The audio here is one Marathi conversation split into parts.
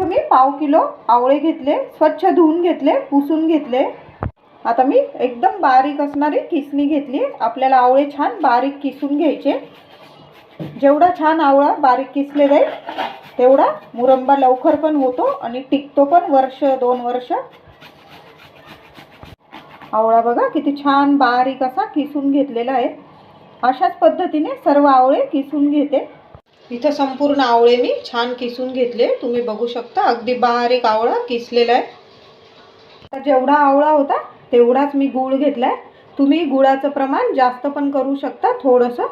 इथं मी पाव किलो आवळे घेतले स्वच्छ धुवून घेतले पुसून घेतले. आता मी एकदम बारीक असणारी किसणी घेतली. आपल्याला आवळे छान बारीक किसून घ्यायचे. जेवढा छान आवळा बारीक किसले जाईल तेवढा मुरंबा लवकर पण होतो आणि टिकतो पण वर्ष दोन वर्ष. आवळा बघा किती छान बारीक असा किसून घेतलेला आहे. अशाच पद्धतीने सर्व आवळे किसून घेते. इथं संपूर्ण आवळे मी छान किसून घेतले. तुम्ही बघू शकता अगदी बारीक आवळा किसलेला आहे. जेवढा आवळा होता तेवढाच मी गूळ घेतलाय. तुम्ही गुळाचं प्रमाण जास्त पण करू शकता थोडंसं.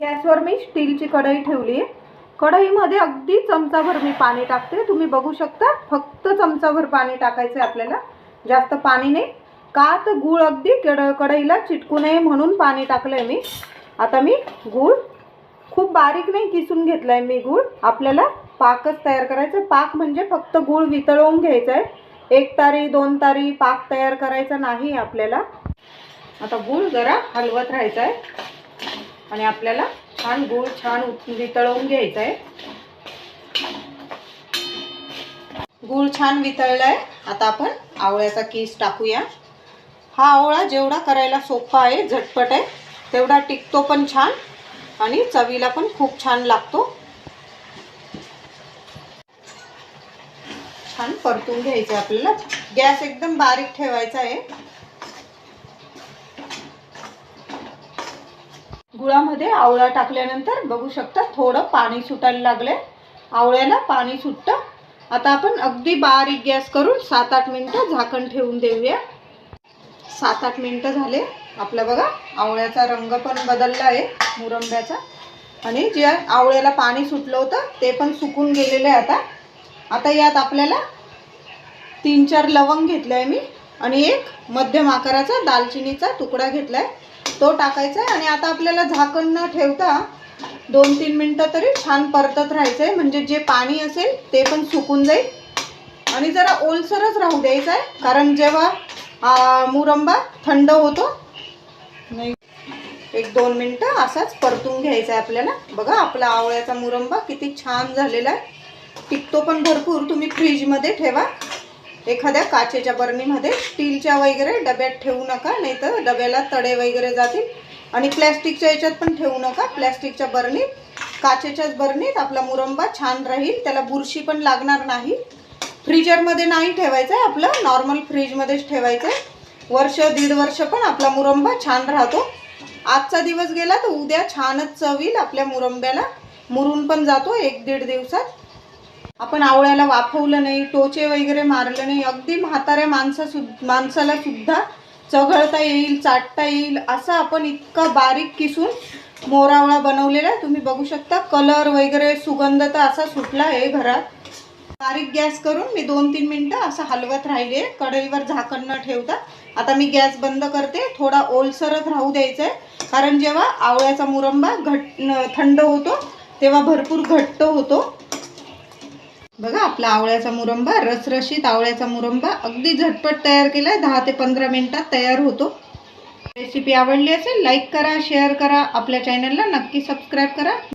गॅसवर मी स्टीलची कढई ठेवली आहे कढईमध्ये अगदी चमचाभर मी पाणी टाकते. तुम्ही बघू शकता फक्त चमचाभर पाणी टाकायचं आहे आपल्याला. जास्त पाणी नाही. का तर गूळ अगदी कड कढईला चिटकू नये म्हणून पाणी टाकलं आहे मी. आता मी गूळ खूप बारीक नाही किसून घेतला आहे मी गूळ. आपल्याला पाकच तयार करायचा. आहे. पाक म्हणजे फक्त गूळ वितळवून घ्यायचा आहे एक तारी दोन तारी पाक तयार करायचा नाही आपल्याला. आता गूळ जरा हलवत राहायचा आहे आणि आपल्याला छान गूळ छान वितळवून घ्यायचा आहे गूळ छान वितळला आहे आता आपण आवळ्याचा किस टाकूया. हा आवळा जेवढा करायला सोपा आहे झटपट आहे तेवढा टिकतो पण छान. आणि चवीला पण खूप छान लागतो. छान परतून घ्यायचं आपल्याला. गॅस एकदम बारीक ठेवायचा आहे. गुळामध्ये आवळा टाकल्यानंतर बघू शकता थोडं पाणी सुटायला लागले आवळ्याला पाणी सुटतं. आता आपण अगदी बारीक गॅस करून सात आठ मिनटं झाकण ठेवून देऊया. सात आठ मिनटं झाले. आपला बघा आवळ्याचा रंग पण बदलला आहे मुरंब्याचा. आणि जे आवळ्याला पाणी सुटलं होतं ते पण सुकून गेलेलं आहे आता. आता यात आपल्याला तीन चार लवंग घेतलं आहे मी. आणि एक मध्यम आकाराचा दालचिनीचा तुकडा घेतला आहे तो टाकायचा आहे आणि आता आपल्याला झाकण न ठेवता दोन तीन मिनटं तरी छान परतत राहायचं आहे म्हणजे जे पाणी असेल ते पण सुकून जाईल. आणि जरा ओलसरच राहू द्यायचं आहे कारण जेव्हा मुरंबा थंड होतो नाही. एक दोन मिनटं असाच परतून घ्यायचा आहे आपल्याला. बघा आपला आवळ्याचा मुरंबा किती छान झालेला आहे. टिकतो पण भरपूर. तुम्ही फ्रीजमध्ये ठेवा. एखाद्या काचेच्या बरणीमध्ये स्टीलच्या वगैरे डब्यात ठेवू नका नाही तर डब्याला तडे वगैरे जातील. आणि प्लॅस्टिकच्या याच्यात पण ठेवू नका. प्लॅस्टिकच्या बरणीत काचेच्याच बरणीत आपला मुरंबा छान राहील. त्याला बुरशी पण लागणार नाही. फ्रीजरमध्ये नाही ठेवायचं आहे आपलं. नॉर्मल फ्रीजमध्येच ठेवायचं आहे. वर्ष दीड वर्ष पण आपला मुरंबा छान राहतो. आजचा दिवस गेला तर उद्या छानच चवील आपल्या मुरंब्याला. मुरून पण जातो एक दीड दिवसात. आपण आवळ्याला वाफवलं नाही टोचे वगैरे मारलं नाही अगदी म्हाताऱ्या माणसा सु माणसाला सुद्धा चघळता येईल चाटता येईल असं आपण इतका बारीक किसून मोरावळा बनवलेला आहे. तुम्ही बघू शकता कलर वगैरे सुगंध तर असा सुटला आहे घरात. बारीक गॅस करून मी दोन तीन मिनटं असं हलवत राहिले. कढईवर झाकण न ठेवता. आता मी गॅस बंद करते. थोडा ओलसरच राहू द्यायचा आहे कारण जेव्हा आवळ्याचा मुरंबा घट थंड होतो तेव्हा भरपूर घट्ट होतो. बघा आपला आवळ्याचा मुरंबा रसरशीत आवळ्याचा मुरंबा अगदी झटपट तयार केलाय. दहा ते पंधरा मिनिटात तयार होतो. रेसिपी आवडली असेल लाईक करा शेअर करा. आपल्या चॅनलला नक्की सबस्क्राईब करा.